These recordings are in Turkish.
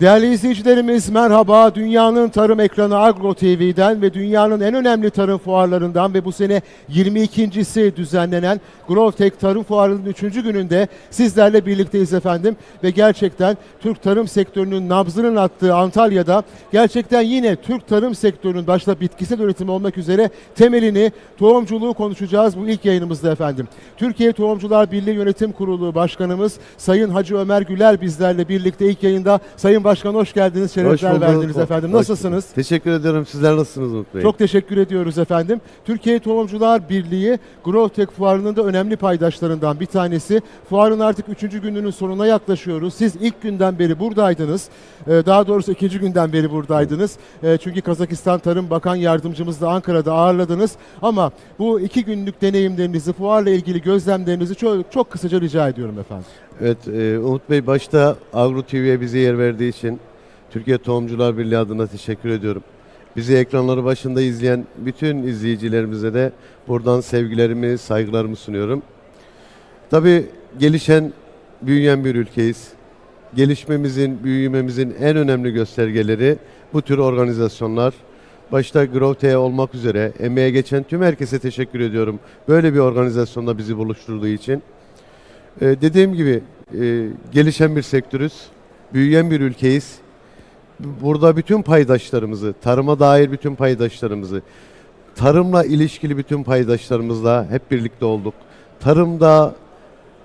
Değerli izleyicilerimiz merhaba. Dünyanın tarım ekranı Agro TV'den ve dünyanın en önemli tarım fuarlarından ve bu sene 22.si düzenlenen Growtech Tarım Fuarı'nın 3. gününde sizlerle birlikteyiz efendim. Ve gerçekten Türk tarım sektörünün nabzının attığı Antalya'da gerçekten yine Türk tarım sektörünün başta bitkisel üretim olmak üzere temelini, tohumculuğu konuşacağız bu ilk yayınımızda efendim. Türkiye Tohumcular Birliği Yönetim Kurulu Başkanımız Sayın Hacı Ömer Güler bizlerle birlikte ilk yayında. Sayın Başkan hoş geldiniz, şerefler bulduk. verdiniz efendim. Nasılsınız? Teşekkür ederim. Sizler nasılsınız Umut Bey? Çok teşekkür ediyoruz efendim. Türkiye Tohumcular Birliği Growtech Fuarı'nın da önemli paydaşlarından bir tanesi. Fuarın artık 3. gününün sonuna yaklaşıyoruz. Siz ilk günden beri buradaydınız. Ee, Daha doğrusu ikinci günden beri buradaydınız. Ee, Çünkü Kazakistan Tarım Bakan Yardımcımızı da Ankara'da ağırladınız. Ama bu iki günlük deneyimlerinizi, fuarla ilgili gözlemlerinizi çok, çok kısaca rica ediyorum efendim. Evet, e, Umut Bey başta Agro TV'ye bize yer verdiği için Türkiye Tohumcular Birliği adına teşekkür ediyorum. Bizi ekranları başında izleyen bütün izleyicilerimize de buradan sevgilerimi, saygılarımı sunuyorum. Tabii gelişen, büyüyen bir ülkeyiz. Gelişmemizin, büyümemizin en önemli göstergeleri bu tür organizasyonlar. Başta Growtech'e olmak üzere emeğe geçen tüm herkese teşekkür ediyorum. Böyle bir organizasyonda bizi buluşturduğu için. Ee, dediğim gibi e, gelişen bir sektörüz, büyüyen bir ülkeyiz. Burada bütün paydaşlarımızı, tarıma dair bütün paydaşlarımızı, tarımla ilişkili bütün paydaşlarımızla hep birlikte olduk. Tarımda,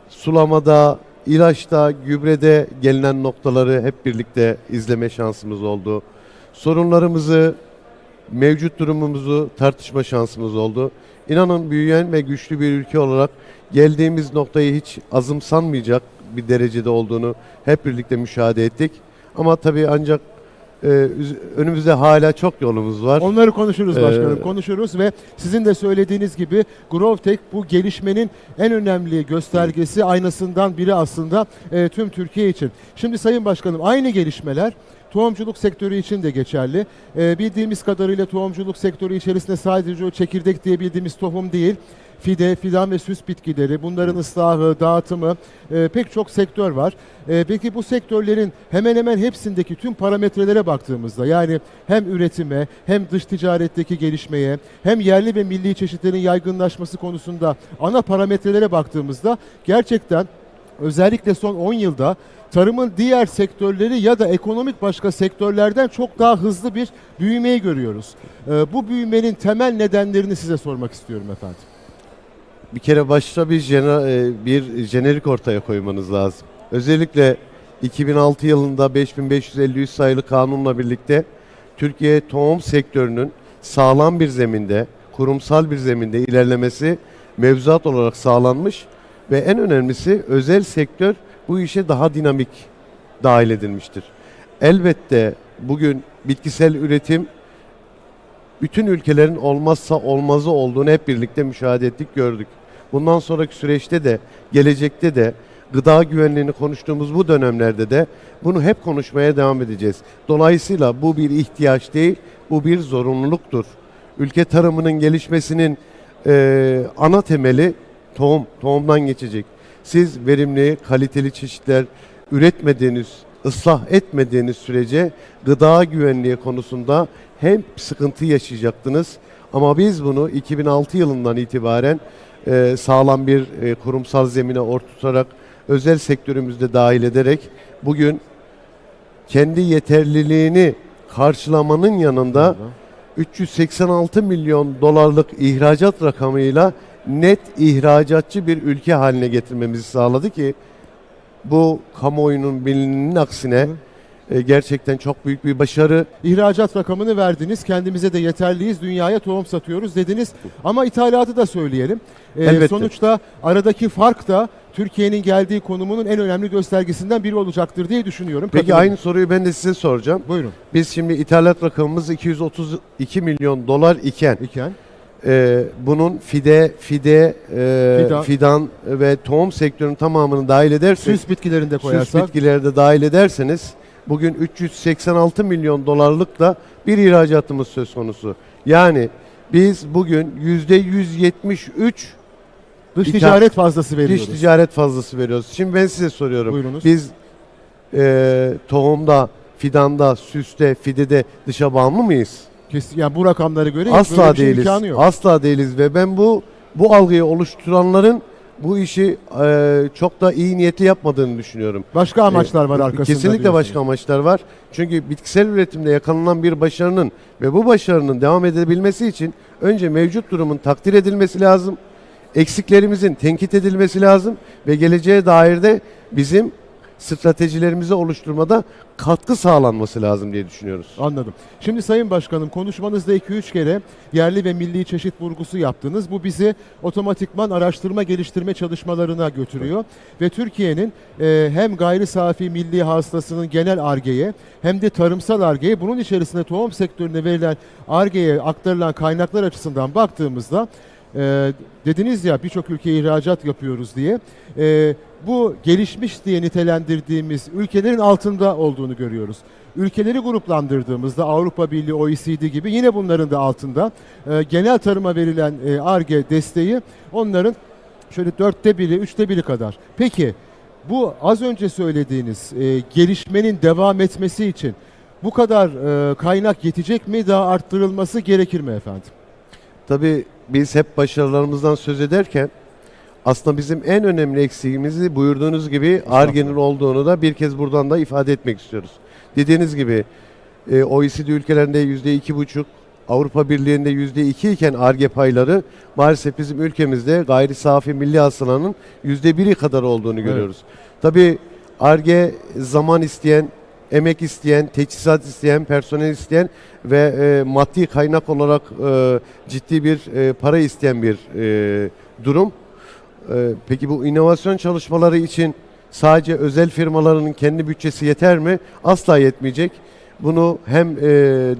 sulamada, ilaçta, gübrede gelinen noktaları hep birlikte izleme şansımız oldu. Sorunlarımızı, mevcut durumumuzu tartışma şansımız oldu. İnanın büyüyen ve güçlü bir ülke olarak geldiğimiz noktayı hiç azımsanmayacak bir derecede olduğunu hep birlikte müşahede ettik. Ama tabii ancak e, üz- önümüzde hala çok yolumuz var. Onları konuşuruz Ee, başkanım. konuşuruz ve sizin de söylediğiniz gibi GrowTech bu gelişmenin en önemli göstergesi aynasından biri aslında e, tüm Türkiye için. Şimdi Sayın Başkanım aynı gelişmeler tohumculuk sektörü için de geçerli. E, bildiğimiz kadarıyla tohumculuk sektörü içerisinde sadece o çekirdek diye bildiğimiz tohum değil, fide, fidan ve süs bitkileri, bunların ıslahı, dağıtımı e, pek çok sektör var. E, peki bu sektörlerin hemen hemen hepsindeki tüm parametrelere baktığımızda yani hem üretime hem dış ticaretteki gelişmeye hem yerli ve milli çeşitlerin yaygınlaşması konusunda ana parametrelere baktığımızda gerçekten özellikle son 10 yılda tarımın diğer sektörleri ya da ekonomik başka sektörlerden çok daha hızlı bir büyümeyi görüyoruz. E, bu büyümenin temel nedenlerini size sormak istiyorum efendim. Bir kere başta bir, jena- e, bir jenerik ortaya koymanız lazım. Özellikle 2006 yılında 5553 sayılı kanunla birlikte Türkiye tohum sektörünün sağlam bir zeminde, kurumsal bir zeminde ilerlemesi mevzuat olarak sağlanmış ve en önemlisi özel sektör bu işe daha dinamik dahil edilmiştir. Elbette bugün bitkisel üretim bütün ülkelerin olmazsa olmazı olduğunu hep birlikte müşahede ettik, gördük. Bundan sonraki süreçte de, gelecekte de gıda güvenliğini konuştuğumuz bu dönemlerde de bunu hep konuşmaya devam edeceğiz. Dolayısıyla bu bir ihtiyaç değil, bu bir zorunluluktur. Ülke tarımının gelişmesinin eee, ana temeli tohum, tohumdan geçecek. Siz verimli, kaliteli çeşitler üretmediğiniz, ıslah etmediğiniz sürece gıda güvenliği konusunda hem sıkıntı yaşayacaktınız ama biz bunu 2006 yılından itibaren e, sağlam bir e, kurumsal zemine ortutarak özel sektörümüzde dahil ederek bugün kendi yeterliliğini karşılamanın yanında 386 milyon dolarlık ihracat rakamıyla net ihracatçı bir ülke haline getirmemizi sağladı ki bu kamuoyunun bilinenin aksine e, gerçekten çok büyük bir başarı. İhracat rakamını verdiniz. Kendimize de yeterliyiz. Dünyaya tohum satıyoruz dediniz. Ama ithalatı da söyleyelim. Ee, Elbette. sonuçta aradaki fark da Türkiye'nin geldiği konumunun en önemli göstergesinden biri olacaktır diye düşünüyorum. Peki Katılın. aynı soruyu ben de size soracağım. Buyurun. Biz şimdi ithalat rakamımız 232 milyon dolar iken İken. e, bunun fide, fide, e, Fidan. fidan ve tohum sektörünün tamamını dahil ederseniz, Süs bitkilerinde süs koyarsak. bitkileri de dahil ederseniz bugün 386 milyon dolarlık da bir ihracatımız söz konusu. Yani biz bugün %173 Dış ticaret fazlası veriyoruz. dış ticaret fazlası veriyoruz. Şimdi ben size soruyorum. Buyurunuz. Biz e, tohumda, fidanda, süste, fidede dışa bağımlı mıyız? Kes- yani bu rakamlara göre Asla böyle bir şey değiliz. imkanı yok. Asla değiliz ve ben bu bu algıyı oluşturanların bu işi e, çok da iyi niyetli yapmadığını düşünüyorum. Başka amaçlar var arkasında. Kesinlikle diyorsunuz. başka amaçlar var. Çünkü bitkisel üretimde yakalanan bir başarının ve bu başarının devam edebilmesi için önce mevcut durumun takdir edilmesi lazım. Eksiklerimizin tenkit edilmesi lazım ve geleceğe dair de bizim stratejilerimizi oluşturmada katkı sağlanması lazım diye düşünüyoruz. Anladım. Şimdi Sayın Başkanım konuşmanızda 2-3 kere yerli ve milli çeşit vurgusu yaptınız. Bu bizi otomatikman araştırma geliştirme çalışmalarına götürüyor. Ve Türkiye'nin e, hem gayri safi milli hasılasının genel argeye hem de tarımsal argeye bunun içerisinde tohum sektörüne verilen argeye aktarılan kaynaklar açısından baktığımızda e, dediniz ya birçok ülkeye ihracat yapıyoruz diye. E, bu gelişmiş diye nitelendirdiğimiz ülkelerin altında olduğunu görüyoruz. Ülkeleri gruplandırdığımızda Avrupa Birliği, OECD gibi yine bunların da altında e, genel tarıma verilen e, ARGE desteği onların şöyle dörtte biri, üçte biri kadar. Peki bu az önce söylediğiniz e, gelişmenin devam etmesi için bu kadar e, kaynak yetecek mi daha arttırılması gerekir mi efendim? Tabii biz hep başarılarımızdan söz ederken aslında bizim en önemli eksiğimizi buyurduğunuz gibi ARGE'nin olduğunu da bir kez buradan da ifade etmek istiyoruz. Dediğiniz gibi e, OECD ülkelerinde yüzde iki buçuk, Avrupa Birliği'nde yüzde iki iken ARGE payları maalesef bizim ülkemizde gayri safi milli hasılanın yüzde biri kadar olduğunu görüyoruz. Tabii ARGE zaman isteyen, emek isteyen, teçhizat isteyen, personel isteyen ve e, maddi kaynak olarak e, ciddi bir e, para isteyen bir e, durum. E, peki bu inovasyon çalışmaları için sadece özel firmaların kendi bütçesi yeter mi? Asla yetmeyecek. Bunu hem e,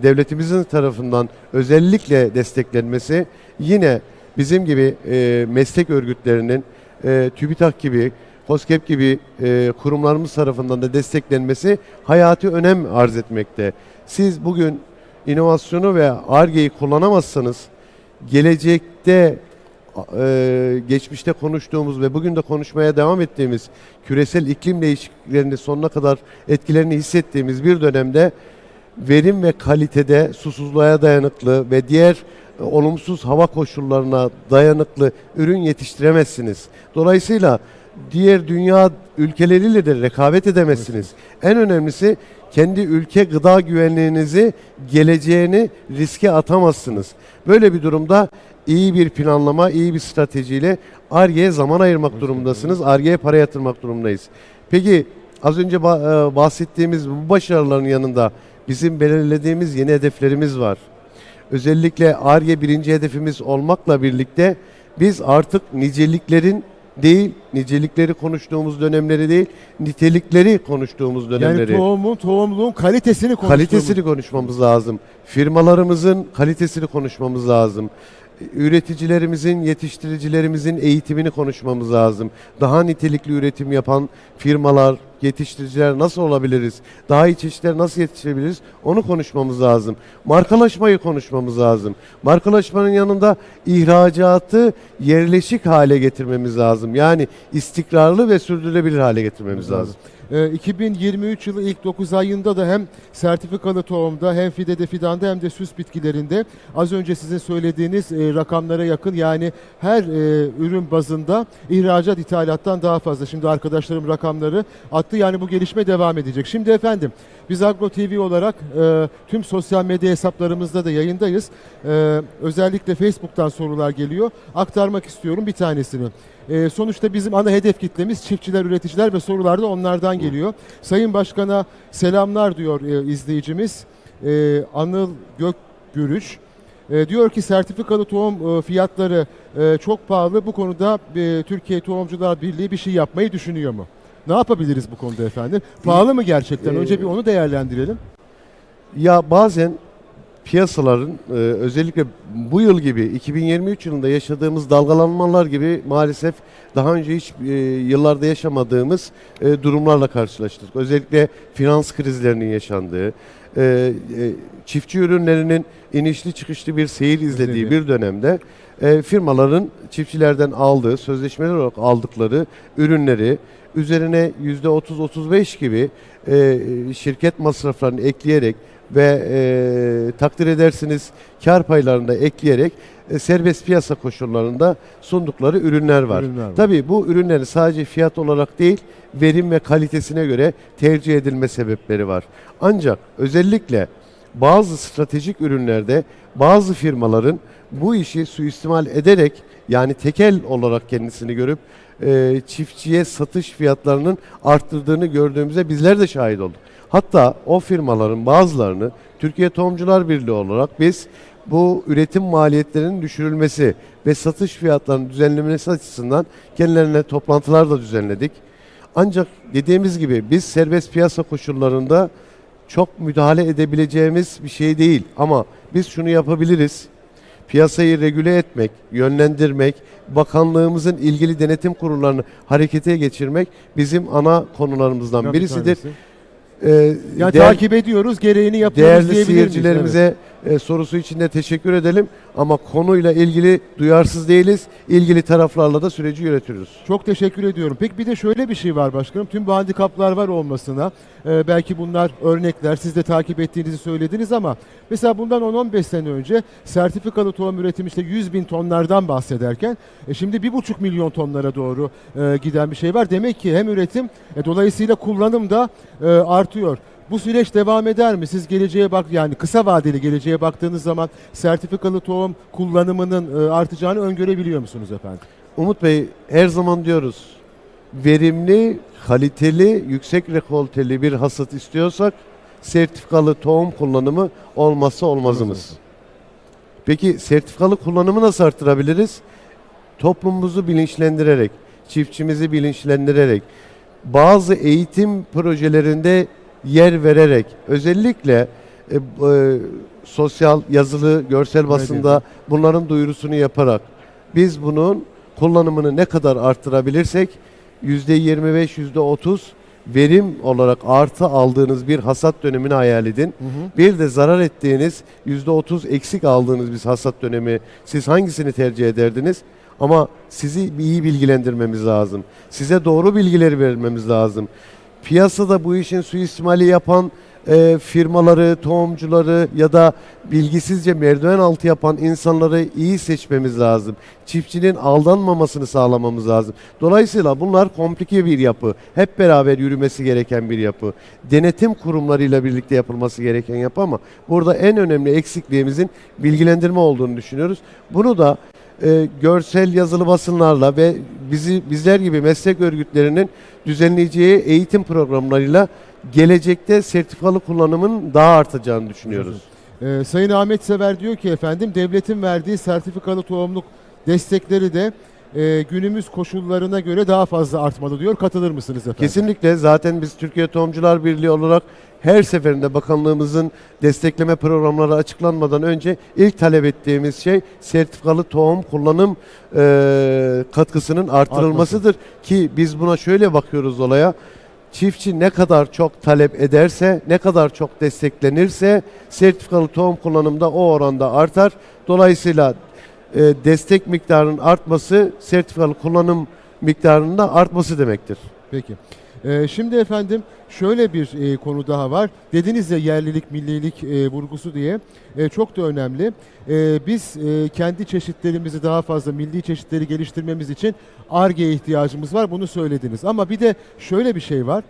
devletimizin tarafından özellikle desteklenmesi, yine bizim gibi e, meslek örgütlerinin, e, TÜBİTAK gibi, KOSGEB gibi e, kurumlarımız tarafından da desteklenmesi hayati önem arz etmekte. Siz bugün inovasyonu ve ARGE'yi kullanamazsanız gelecekte e, geçmişte konuştuğumuz ve bugün de konuşmaya devam ettiğimiz küresel iklim değişikliklerinin sonuna kadar etkilerini hissettiğimiz bir dönemde verim ve kalitede susuzluğa dayanıklı ve diğer e, olumsuz hava koşullarına dayanıklı ürün yetiştiremezsiniz. Dolayısıyla diğer dünya ülkeleriyle de rekabet edemezsiniz. En önemlisi kendi ülke gıda güvenliğinizi, geleceğini riske atamazsınız. Böyle bir durumda iyi bir planlama, iyi bir stratejiyle ARGE'ye zaman ayırmak durumundasınız. ARGE'ye para yatırmak durumundayız. Peki az önce e, bahsettiğimiz bu başarıların yanında bizim belirlediğimiz yeni hedeflerimiz var. Özellikle ARGE birinci hedefimiz olmakla birlikte biz artık niceliklerin değil, nicelikleri konuştuğumuz dönemleri değil, nitelikleri konuştuğumuz dönemleri. Yani tohumun, tohumluğun kalitesini konuştuğumuz. Kalitesini konuşmamız lazım. Firmalarımızın kalitesini konuşmamız lazım. Üreticilerimizin, yetiştiricilerimizin eğitimini konuşmamız lazım. Daha nitelikli üretim yapan firmalar, yetiştiriciler nasıl olabiliriz? Daha iyi çeşitler nasıl yetiştirebiliriz? Onu konuşmamız lazım. Markalaşmayı konuşmamız lazım. Markalaşmanın yanında ihracatı yerleşik hale getirmemiz lazım. Yani istikrarlı ve sürdürülebilir hale getirmemiz lazım. Ee, 2023 yılı ilk 9 ayında da hem sertifikalı tohumda hem fidede fidanda hem de süs bitkilerinde az önce sizin söylediğiniz e, rakamlara yakın yani her e, ürün bazında ihracat ithalattan daha fazla. Şimdi arkadaşlarım rakamları attı yani bu gelişme devam edecek. Şimdi efendim biz Agro TV olarak e, tüm sosyal medya hesaplarımızda da yayındayız. Özellikle Facebook'tan sorular geliyor. Aktarmak istiyorum bir tanesini. E, sonuçta bizim ana hedef kitlemiz çiftçiler, üreticiler ve sorular da onlardan geliyor. Sayın Başkan'a selamlar diyor e, izleyicimiz. E, Anıl Gökgürüş. E, diyor ki sertifikalı tohum e, fiyatları e, çok pahalı. Bu konuda e, Türkiye Tohumcular Birliği bir şey yapmayı düşünüyor mu? Ne yapabiliriz bu konuda efendim? Pahalı mı gerçekten? Önce bir onu değerlendirelim. Ya bazen piyasaların e, özellikle bu yıl gibi 2023 yılında yaşadığımız dalgalanmalar gibi maalesef daha önce hiç e, yıllarda yaşamadığımız e, durumlarla karşılaştık. Özellikle finans krizlerinin yaşandığı, e, e, çiftçi ürünlerinin inişli çıkışlı bir seyir izlediği bir dönemde e, firmaların çiftçilerden aldığı, sözleşmeler olarak aldıkları ürünleri üzerine %30-35 gibi e, şirket masraflarını ekleyerek ve e, takdir edersiniz kar paylarını da ekleyerek e, serbest piyasa koşullarında sundukları ürünler var. Ürünler var. Tabii bu ürünlerin sadece fiyat olarak değil, verim ve kalitesine göre tercih edilme sebepleri var. Ancak özellikle bazı stratejik ürünlerde bazı firmaların bu işi suistimal ederek yani tekel olarak kendisini görüp e, çiftçiye satış fiyatlarının arttırdığını gördüğümüzde bizler de şahit olduk. Hatta o firmaların bazılarını Türkiye Tohumcular Birliği olarak biz bu üretim maliyetlerinin düşürülmesi ve satış fiyatlarının düzenlenmesi açısından kendilerine toplantılar da düzenledik. Ancak dediğimiz gibi biz serbest piyasa koşullarında çok müdahale edebileceğimiz bir şey değil. Ama biz şunu yapabiliriz. Piyasayı regüle etmek, yönlendirmek, bakanlığımızın ilgili denetim kurullarını harekete geçirmek bizim ana konularımızdan Bir birisidir. tanesi. Ee, Yani değer- takip ediyoruz, gereğini yapıyoruz Değerli diyebilir miyiz? seyircilerimize e, sorusu için de teşekkür edelim. Ama konuyla ilgili duyarsız değiliz. İlgili taraflarla da süreci yönetiyoruz. Çok teşekkür ediyorum. Peki bir de şöyle bir şey var başkanım. Tüm bu handikaplar var olmasına. e, belki bunlar örnekler. Siz de takip ettiğinizi söylediniz ama mesela bundan 10-15 sene önce sertifikalı tohum üretimi işte 100 bin tonlardan bahsederken e, şimdi 1,5 milyon tonlara doğru e, giden bir şey var. Demek ki hem üretim e, dolayısıyla kullanım da e, artıyor. Bu süreç devam eder mi? Siz geleceğe bak yani kısa vadeli geleceğe baktığınız zaman sertifikalı tohum kullanımının e, artacağını öngörebiliyor musunuz efendim? Umut Bey her zaman diyoruz. Verimli, kaliteli, yüksek rekolteli bir hasat istiyorsak sertifikalı tohum kullanımı olmazsa olmazımız. Peki sertifikalı kullanımı nasıl arttırabiliriz? Toplumumuzu bilinçlendirerek, çiftçimizi bilinçlendirerek, bazı eğitim projelerinde yer vererek, özellikle e, e, sosyal, yazılı, görsel basında bunların duyurusunu yaparak biz bunun kullanımını ne kadar arttırabilirsek %25, %30 verim olarak artı aldığınız bir hasat dönemini hayal edin. Bir de zarar ettiğiniz %30 eksik aldığınız bir hasat dönemi siz hangisini tercih ederdiniz? Ama sizi iyi bilgilendirmemiz lazım. Size doğru bilgileri vermemiz lazım. Piyasada bu işin suistimali yapan e, firmaları, tohumcuları ya da bilgisizce merdiven altı yapan insanları iyi seçmemiz lazım. Çiftçinin aldanmamasını sağlamamız lazım. Dolayısıyla bunlar komplike bir yapı. Hep beraber yürümesi gereken bir yapı. Denetim kurumlarıyla birlikte yapılması gereken yapı ama burada en önemli eksikliğimizin bilgilendirme olduğunu düşünüyoruz. Bunu da e, görsel yazılı basınlarla ve bizi bizler gibi meslek örgütlerinin düzenleyeceği eğitim programlarıyla gelecekte sertifikalı kullanımın daha artacağını düşünüyoruz. Ee, Sayın Ahmet Sever diyor ki efendim devletin verdiği sertifikalı tohumluk destekleri de e, günümüz koşullarına göre daha fazla artmalı diyor. Katılır mısınız efendim? Kesinlikle zaten biz Türkiye Tohumcular Birliği olarak her seferinde bakanlığımızın destekleme programları açıklanmadan önce ilk talep ettiğimiz şey sertifikalı tohum kullanım e, katkısının artırılmasıdır. Ki biz buna şöyle bakıyoruz olaya. Çiftçi ne kadar çok talep ederse, ne kadar çok desteklenirse sertifikalı tohum kullanımda o oranda artar. Dolayısıyla e, destek miktarının artması sertifikalı kullanım miktarının da artması demektir. Peki. Ee, şimdi efendim şöyle bir e, konu daha var. Dediniz ya yerlilik, millilik e, vurgusu diye. E, çok da önemli. E, biz e, kendi çeşitlerimizi daha fazla milli çeşitleri geliştirmemiz için ARGE'ye ihtiyacımız var. Bunu söylediniz. Ama bir de şöyle bir şey var.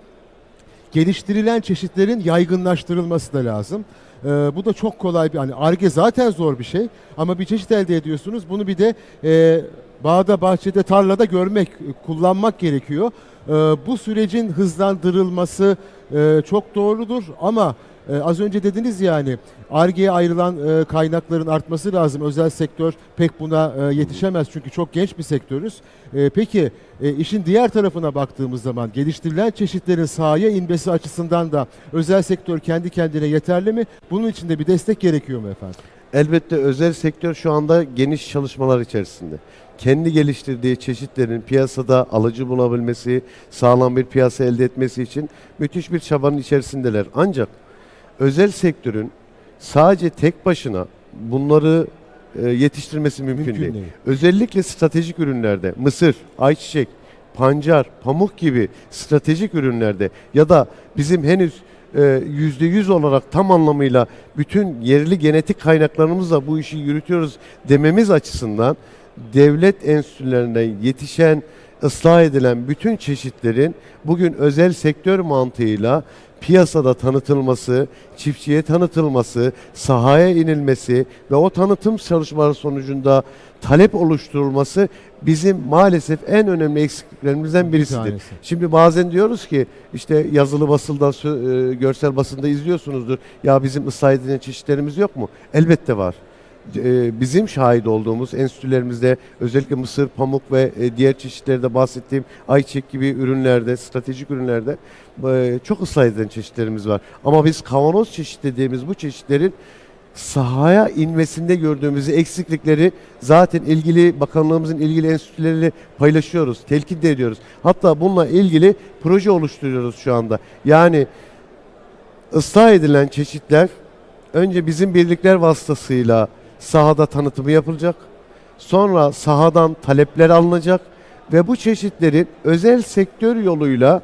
Geliştirilen çeşitlerin yaygınlaştırılması da lazım. E, bu da çok kolay bir hani ARGE zaten zor bir şey ama bir çeşit elde ediyorsunuz. Bunu bir de e, bağda, bahçede, tarlada görmek, e, kullanmak gerekiyor. E, bu sürecin hızlandırılması e, çok doğrudur ama Ee, az önce dediniz yani ARGE'ye ayrılan e, kaynakların artması lazım. Özel sektör pek buna e, yetişemez çünkü çok genç bir sektörüz. E, peki işin diğer tarafına baktığımız zaman geliştirilen çeşitlerin sahaya inmesi açısından da özel sektör kendi kendine yeterli mi? Bunun için de bir destek gerekiyor mu efendim? Elbette özel sektör şu anda geniş çalışmalar içerisinde. Kendi geliştirdiği çeşitlerin piyasada alıcı bulabilmesi, sağlam bir piyasa elde etmesi için müthiş bir çabanın içerisindeler. Ancak özel sektörün sadece tek başına bunları e, yetiştirmesi mümkün, Mümkün değil. değil. Özellikle stratejik ürünlerde mısır, ayçiçek, pancar, pamuk gibi stratejik ürünlerde ya da bizim henüz e, yüzde yüz olarak tam anlamıyla bütün yerli genetik kaynaklarımızla bu işi yürütüyoruz dememiz açısından devlet enstitülerinde yetişen, ıslah edilen bütün çeşitlerin bugün özel sektör mantığıyla piyasada tanıtılması, çiftçiye tanıtılması, sahaya inilmesi ve o tanıtım çalışmaları sonucunda talep oluşturulması bizim maalesef en önemli eksikliklerimizden Bir birisidir. tanesi. Şimdi bazen diyoruz ki işte yazılı basılda, sö- e, görsel basında izliyorsunuzdur. Ya bizim ıslah edilen çeşitlerimiz yok mu? Elbette var. E, Bizim şahit olduğumuz enstitülerimizde özellikle mısır, pamuk ve e, diğer çeşitlerde bahsettiğim ayçiçek gibi ürünlerde, stratejik ürünlerde e, çok ıslah edilen çeşitlerimiz var. Ama biz kavanoz çeşit dediğimiz bu çeşitlerin sahaya inmesinde gördüğümüz eksiklikleri zaten ilgili bakanlığımızın ilgili enstitüleriyle paylaşıyoruz, telkin de ediyoruz. Hatta bununla ilgili proje oluşturuyoruz şu anda. Yani ıslah edilen çeşitler önce bizim birlikler vasıtasıyla sahada tanıtımı yapılacak. Sonra sahadan talepler alınacak ve bu çeşitlerin özel sektör yoluyla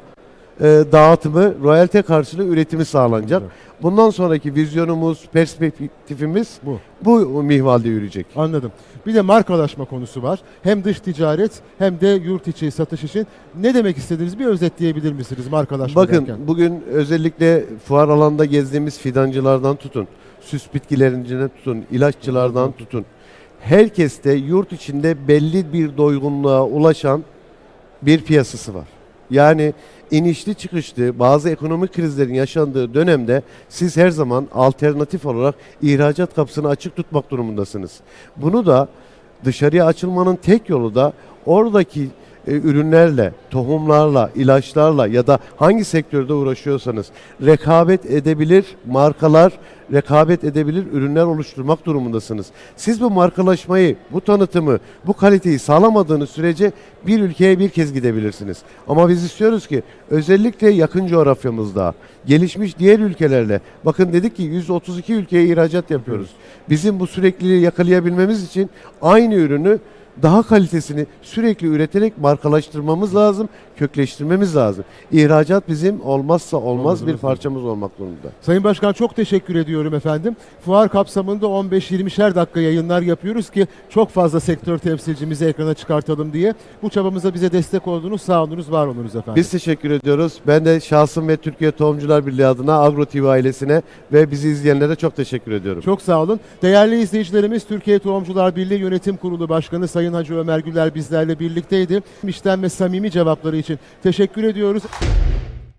e, dağıtımı, royalte karşılığı üretimi sağlanacak. Bundan sonraki vizyonumuz, perspektifimiz Bu. bu mihvalde yürüyecek. Anladım. Bir de markalaşma konusu var. Hem dış ticaret hem de yurt içi satış için. Ne demek istediğiniz bir özetleyebilir misiniz markalaşma Bakın derken? bugün özellikle fuar alanında gezdiğimiz fidancılardan tutun, süs bitkilerinden tutun, ilaççılardan tutun. Herkeste yurt içinde belli bir doygunluğa ulaşan bir piyasası var. Yani inişli çıkışlı bazı ekonomik krizlerin yaşandığı dönemde siz her zaman alternatif olarak ihracat kapısını açık tutmak durumundasınız. Bunu da dışarıya açılmanın tek yolu da oradaki e, ürünlerle, tohumlarla, ilaçlarla ya da hangi sektörde uğraşıyorsanız rekabet edebilir markalar, rekabet edebilir ürünler oluşturmak durumundasınız. Siz bu markalaşmayı, bu tanıtımı, bu kaliteyi sağlamadığınız sürece bir ülkeye bir kez gidebilirsiniz. Ama biz istiyoruz ki özellikle yakın coğrafyamızda gelişmiş diğer ülkelerle bakın dedik ki 132 ülkeye ihracat yapıyoruz. Bizim bu sürekliliği yakalayabilmemiz için aynı ürünü daha kalitesini sürekli üreterek markalaştırmamız lazım, kökleştirmemiz lazım. İhracat bizim olmazsa olmaz Olmaz, bir olmaz. parçamız olmak durumunda. Sayın Başkan çok teşekkür ediyorum efendim. Fuar kapsamında 15-20'şer dakika yayınlar yapıyoruz ki çok fazla sektör temsilcimizi ekrana çıkartalım diye. Bu çabamıza bize destek oldunuz. Sağ olunuz, var olunuz efendim. Biz teşekkür ediyoruz. Ben de şahsım ve Türkiye Tohumcular Birliği adına Agro TV ailesine ve bizi izleyenlere çok teşekkür ediyorum. Çok sağ olun. Değerli izleyicilerimiz Türkiye Tohumcular Birliği Yönetim Kurulu Başkanı Sayın Hacı Ömer Güler bizlerle birlikteydi. İşten ve samimi cevapları için teşekkür ediyoruz.